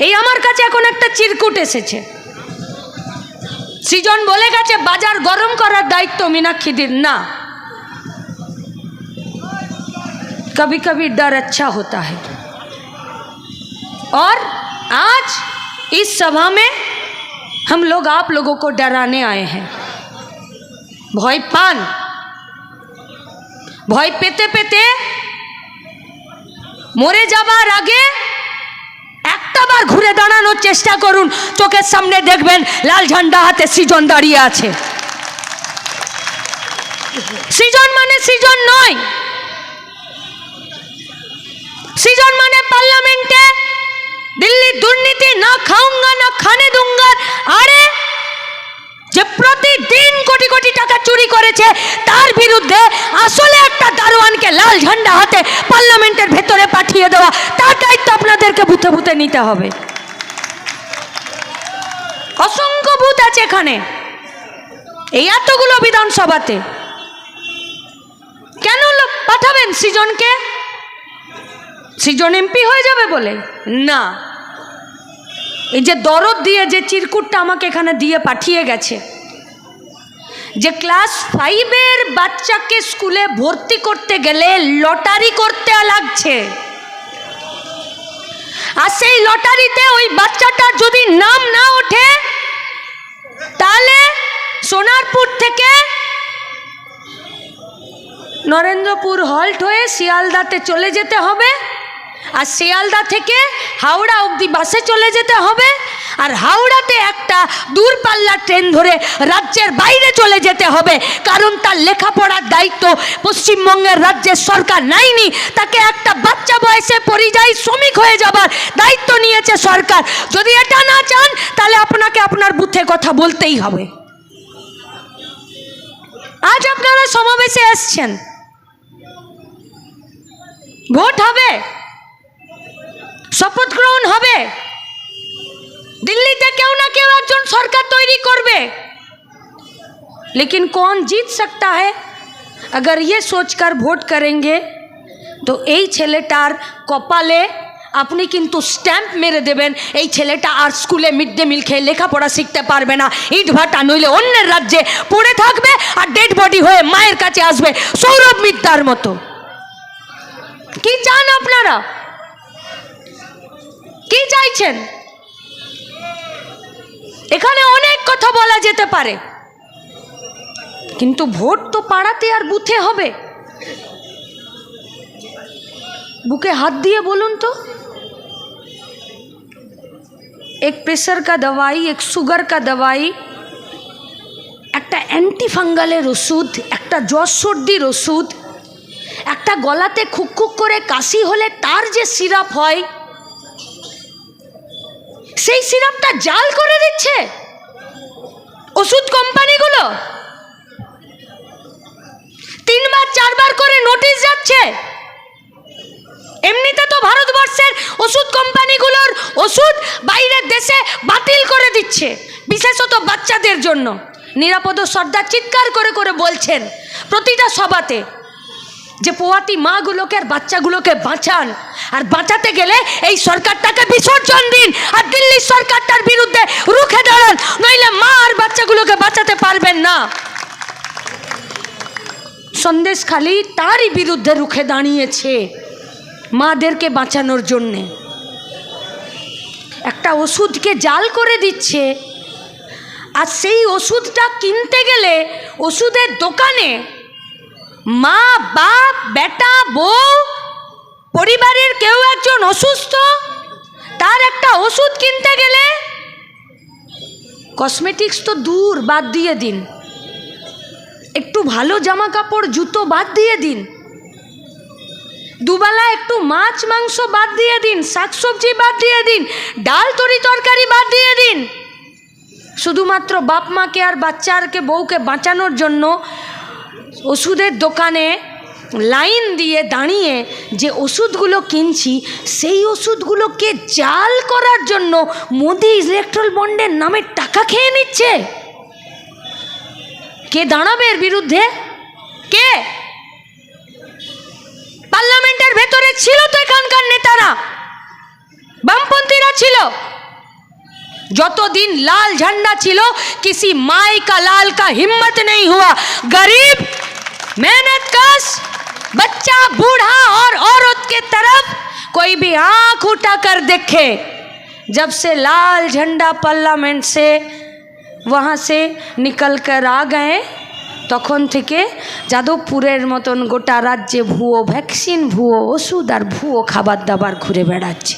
এই আমার কাছে এখন একটা চিরকুট এসেছে সৃজন বলে গেছে বাজার গরম করার দায়িত্ব মীনাক্ষীদের না कभी कभी डर अच्छा होता है और आज इस सभा में हम लोग आप लोगों को डराने आए हैं ভয় পান ভয় পেতে পেতে মরে যাবার আগে একটা ঘুরে দাঁড়ানোর চেষ্টা করুন। চোখের সামনে দেখবেন লাল ঝান্ডা হাতে সৃজন দাঁড়িয়ে আছে। সৃজন মানে সৃজন নয়। সৃজন মানে পার্লামেন্টে দিল্লির দুর্নীতি না খাউঙ্গা না খানে দুঙ্গার, আরে টাকা চুরি করেছে, তার বিরুদ্ধে আসলে একটা দারোয়ানকে লাল ঝান্ডা হাতে পার্লামেন্টের ভেতরে পাঠিয়ে দেওয়া, তার দায়িত্ব আপনাদেরকে বুথে বুথে নিতে হবে। অসংখ্য বুথ আছে এখানে। এই এতগুলো বিধানসভাতে। কেন পাঠাবেন সৃজনকে? সৃজন এমপি হয়ে যাবে বলে? না। এই যে দরদ দিয়ে, যে চিরকুটটা আমাকে এখানে দিয়ে পাঠিয়ে গেছে যে ক্লাস ফাইভের বাচ্চাকে স্কুলে ভর্তি করতে গেলে লটারি করতে লাগছে। আর সেই লটারিতে ওই বাচ্চাটার যদি নাম না ওঠে, তাহলে সোনারপুর থেকে নরেন্দ্রপুর হল্ট হয়ে শিয়ালদাতে চলে যেতে হবে। আর শিয়ালদা থেকে হাওড়া অবধি বাসে চলে যেতে হবে। আর হাওড়াতে একটা দূরপাল্লার ট্রেন ধরে রাজ্যের বাইরে চলে যেতে হবে। কারণ তার লেখাপড়ার দায়িত্ব পশ্চিমবঙ্গের রাজ্যের সরকার নেয়নি। তাকে একটা বাচ্চা বয়সে পরিযায়ী শ্রমিক হয়ে যাবার দায়িত্ব নিয়েছে সরকার। যদি এটা না চান, তাহলে আপনাকে আপনার বুথে কথা বলতেই হবে। আজ আপনারা সমাবেশে এসছেন। ভোট হবে। শপথ গ্রহণ হবে। দিল্লিতে কেউ না কেউ একজন সরকার তৈরি করবে लेकिन कौन जीत सकता है अगर ये सोचकर ভোট करेंगे তো এই ছেলেটার কপালে আপনি কিন্তু স্ট্যাম্প মেরে দেবেন এই ছেলেটা আর স্কুলে মিড ডে মিল খেয়ে লেখাপড়া শিখতে পারবে না ইট ভাটা নইলে অন্যের রাজ্যে পড়ে থাকবে আর ডেড বডি হয়ে মায়ের কাছে আসবে সৌরভ মিত্তার মতো কি চান আপনারা কি চাইছেন এখানে অনেক কথা বলা যেতে পারে। কিন্তু ভোট তো পাড়াতে আর বুথে হবে। বুকে হাত দিয়ে বলুন তো। এক প্রেশার কা दवाई এক সুগার কা দাওয়াই একটা অ্যান্টিফাঙ্গালের ওষুধ, একটা জ্বর সর্দির ওষুধ, একটা গলাতে খুক খুক করে কাশি হলে তার যে সিরাপ হয় সেই সিরাপটা জাল করে দিচ্ছে? ওষুধ কোম্পানিগুলো? তিনবার, চারবার করে নোটিশ যাচ্ছে। এমনিতে তো ভারতবর্ষের ওষুধ কোম্পানিগুলোর ওষুধ বাইরের দেশে বাতিল করে দিচ্ছে, বিশেষত বাচ্চাদের জন্য। নিরাপদ সর্দার চিৎকার করে করে বলছেন প্রতিটা সভাতে যে পোয়াতি মাগুলোকে আর বাচ্চাগুলোকে বাঁচান আর বাঁচাতে গেলে এই সরকারটাকে বিসর্জন দিন। আর দিল্লির সরকারটার বিরুদ্ধে রুখে দাঁড়ান, নইলে মা আর বাচ্চাগুলোকে বাঁচাতে পারবেন না। সন্দেশ খালি তারই বিরুদ্ধে রুখে দাঁড়িয়েছে মাদেরকে বাঁচানোর জন্যে। একটা ওষুধকে জাল করে দিচ্ছে। আর সেই ওষুধটা কিনতে গেলে ওষুধের দোকানে মা, বাপ, বেটা, বউ পরিবারের কেউ একজন অসুস্থ, তার একটা ওষুধ কিনতে গেলে কসমেটিক্স তো দূর, বাদ দিয়ে দিন। একটু ভালো জামা কাপড় জুতো বাদ দিয়ে দিন। দুবেলা একটু মাছ, মাংস বাদ দিয়ে দিন, শাকসবজি বাদ দিয়ে দিন, ডাল, তরি তরকারি বাদ দিয়ে দিন। শুধুমাত্র বাপ মাকে আর বাচ্চারকে বউকে বাঁচানোর জন্য ওষুধের দোকানে লাইন দিয়ে দাঁড়িয়ে যে ওষুধগুলো কিনছি সেই ওষুধগুলোকে জাল করার জন্য মোদি ইলেকট্রাল বন্ডের নামে টাকা খেয়ে নিচ্ছে কে দাঁড়াবে এর বিরুদ্ধে কে পার্লামেন্টের ভেতরে ছিল তো এখানকার নেতারা বামপন্থীরা ছিল যতদিন लाल झंडा ছিল किसी माई का लाल का हिम्मत नहीं हुआ गरीब मेहनत कश बच्चा बूढ़ा और औरत के तरफ कोई भी आंख उठाकर देखे जब से लाल झंडा पार्लियामेंट से वहाँ से निकल कर आ गए তখন থেকে যাদবপুরের মতন গোটা রাজ্যে ভুয়ো ভ্যাকসিন ভুয়ো ওষুধ আর ভুয়ো খাবার দাবার ঘুরে বেড়াচ্ছে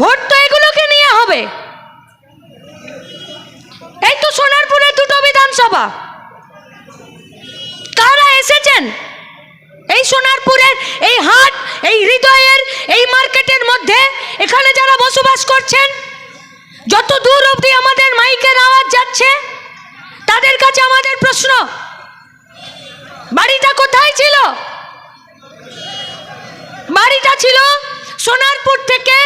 ভোট তো এগুলোকে নিয়ে হবে এই তো সোনারপুরে দুটো বিধানসভা কারা এসেছেন? এই সোনারপুরের, এই হাট, এই হৃদয়ের, এই মার্কেটের মধ্যে এখানে যারা বসবাস করছেন, যত দূর অবধি আমাদের মাইকের আওয়াজ যাচ্ছে, তাদের কাছে আমাদের প্রশ্ন, বাড়িটা কোথায় ছিল? বাড়িটা ছিল সোনারপুর থেকে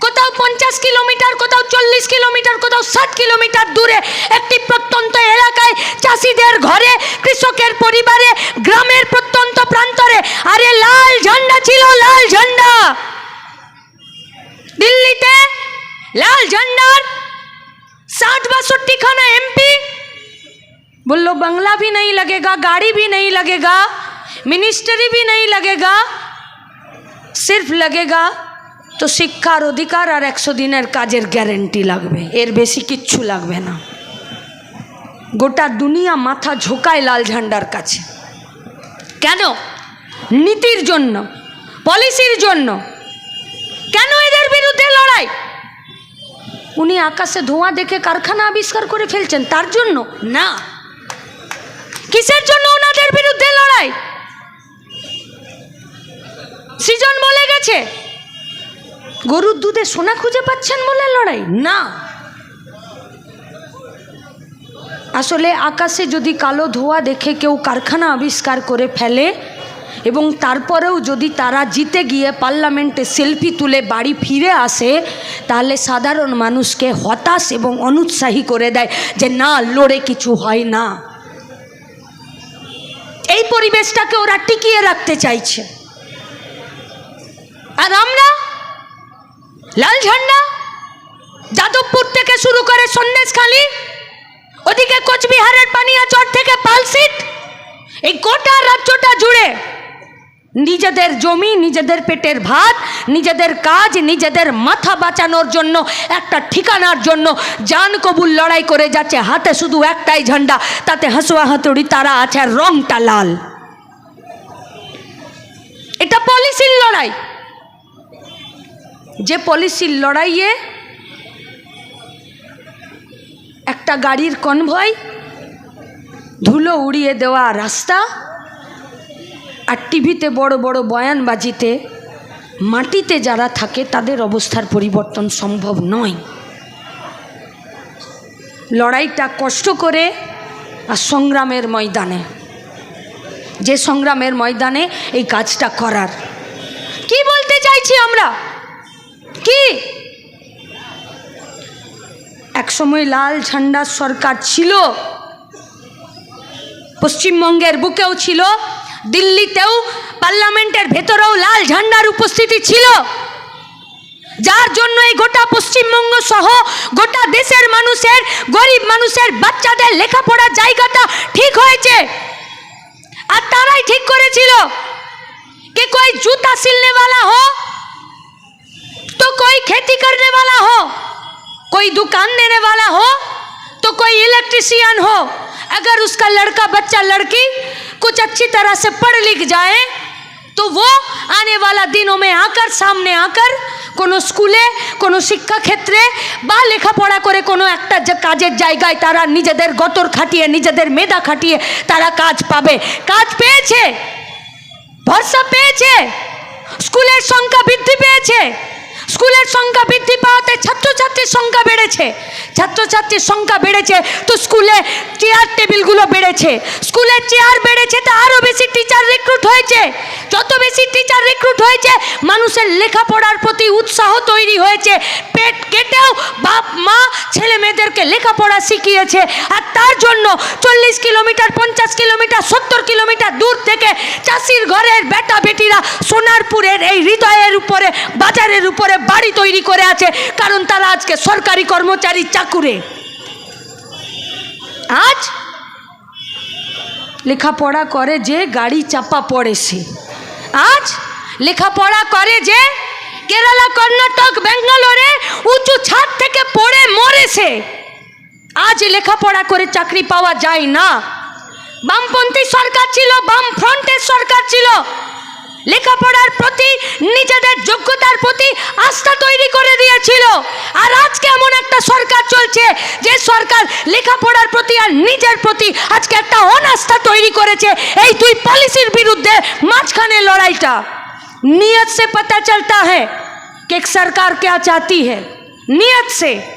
কোথাও পঞ্চাশ কিলোমিটার কোথাও চল্লিশ কিলোমিটার কোথাও ষাট কিলোমিটার দূরে একটি প্রত্যন্ত এলাকায় চাষিদের ঘরে কৃষকের পরিবারে গ্রামের প্রত্যন্ত প্রান্তরে আরে লাল ঝান্ডা ছিল লাল ঝান্ডা দিল্লিতে লাল ঝান্ডার साठ बासठ खाना एमपी बोलो बंगला भी नहीं लगेगा गाड़ी भी नहीं लगेगा मिनिस्ट्री भी नहीं लगेगा सिर्फ लगेगा তো শিক্ষার অধিকার আর একশো দিনের কাজের গ্যারেন্টি লাগবে। এর বেশি কিচ্ছু লাগবে না। গোটা দুনিয়া মাথা ঝোকায় লাল ঝান্ডার কাছে। কেন? নীতির জন্য, পলিসির জন্য। কেন এদের বিরুদ্ধে লড়াই? উনি আকাশে ধোঁয়া দেখে কারখানা আবিষ্কার করে ফেলছেন, তার জন্য? না। কিসের জন্য ওনাদের বিরুদ্ধে লড়াই? সৃজন বলে গেছে গরুর দুধে সোনা খুঁজে পাচ্ছেন বলে লড়াই? না। আসলে আকাশে যদি কালো ধোঁয়া দেখে কেউ কারখানা আবিষ্কার করে ফেলে এবং তারপরেও যদি তারা জিতে গিয়ে পার্লামেন্টে সেলফি তুলে বাড়ি ফিরে আসে, তাহলে সাধারণ মানুষকে হতাশ এবং অনুৎসাহী করে দেয় যে না, লড়ে কিছু হয় না। এই পরিবেশটাকে ওরা টিকিয়ে রাখতে চাইছে। আর আমরা লাল ঝান্ডা? যাদবপুর থেকে শুরু করে সন্দেশখালী, ওদিকে কোচবিহারের পানিয়াচর থেকে পালসিট, এই গোটা রাজ্যটা জুড়ে নিজেদের জমি, নিজেদের পেটের ভাত, নিজেদের কাজ, নিজেদের মাথা বাঁচানোর জন্য, একটা ঠিকানার জন্য জান কবুল লড়াই করে যাচ্ছে। হাতে শুধু একটাই ঝান্ডা, তাতে হাসুয়া হাতুড়ি, তারা আছে রংটা লাল। এটা পলিসির লড়াই। যে পলিসির লড়াইয়ে একটা গাড়ির কনভয় ধুলো উড়িয়ে দেওয়া রাস্তা আর টিভিতে বড় বড় বয়ানবাজিতে মাটিতে যারা থাকে তাদের অবস্থার পরিবর্তন সম্ভব নয়। লড়াইটা কষ্ট করে আর সংগ্রামের ময়দানে। যে সংগ্রামের ময়দানে এই কাজটা করার। কি বলতে চাইছি আমরা? কি একসময় লাল ঝান্ডার সরকার ছিল পশ্চিমবঙ্গের বুকেও ছিল দিল্লিতেও পার্লামেন্টের ভেতরেও লাল ঝান্ডার উপস্থিতি ছিল যার জন্য এই গোটা পশ্চিমবঙ্গ সহ গোটা দেশের মানুষের গরিব মানুষের বাচ্চাদের লেখাপড়ার জায়গাটা ঠিক হয়েছে আর তারাই ঠিক করেছিল कि कोई जूता सिलने वाला हो तो कोई खेती करने वाला हो कोई दुकान देने वाला हो तो कोई इलेक्ट्रिशियन हो अगर उसका लड़का बच्चा लड़की कुछ अच्छी तरह से पढ़ लिख जाए तो वो आने वाला दिनों में आकर सामने आकर কোনো স্কুলে কোনো শিক্ষাক্ষেত্রে বা লেখাপড়া করে কোনো একটা যে কাজের জায়গায় তারা নিজেদের গতর খাটিয়ে নিজেদের মেধা খাটিয়ে তারা কাজ পাবে কাজ পেয়েছে ভরসা পেয়েছে স্কুলের সংখ্যা বৃদ্ধি পেয়েছে স্কুলের সংখ্যা বৃদ্ধি পাওয়াতে ছাত্রছাত্রীর সংখ্যা বেড়েছে। ছাত্রছাত্রীর সংখ্যা বেড়েছে তো স্কুলে চেয়ার টেবিলগুলো বেড়েছে। স্কুলের চেয়ার বেড়েছে তো আরও বেশি টিচার রিক্রুট হয়েছে। বেশি টিচার রিক্রুট হয়েছে। মানুষের লেখাপড়ার প্রতি উৎসাহ তৈরি হয়েছে। পেট কেটেও বাপ, মা, ছেলে মেয়েদেরকে লেখাপড়া শিখিয়েছে। আর তার জন্য চল্লিশ কিলোমিটার, পঞ্চাশ কিলোমিটার, সত্তর কিলোমিটার দূর থেকে চাষির ঘরের বেটা বেটিরা সোনারপুরের এই হৃদয়ের উপরে, বাজারের উপরে বাড়ি তৈরি করে আছে। কারণ তারা আজকে সরকারি কর্মচারী চাকুরে। আজ লেখাপড়া করে যে গাড়ি চাপা পড়ে সে। আজ লেখাপড়া করে যে কেরালা, কর্ণাটক, ব্যাঙ্গালোরে উঁচু ছাদ থেকে পড়ে মরেছে। আজ লেখাপড়া করে চাকরি পাওয়া যায় না। বামপন্থী সরকার ছিল বাম ফ্রন্টের সরকার ছিল। লেখাপড়ার প্রতি, নিজেদের যোগ্যতার প্রতি আস্থা তৈরি করে দিয়েছিল। আর আজকে এমন একটা সরকার চলছে, যে সরকার লেখাপড়ার প্রতি আর নিজের প্রতি আজকে একটা অনাস্থা তৈরি করেছে। এই দুই পলিসির বিরুদ্ধে মাঝখানে बेटा नियत से पता चलता है कि एक सरकार क्या चाहती है। नियत से।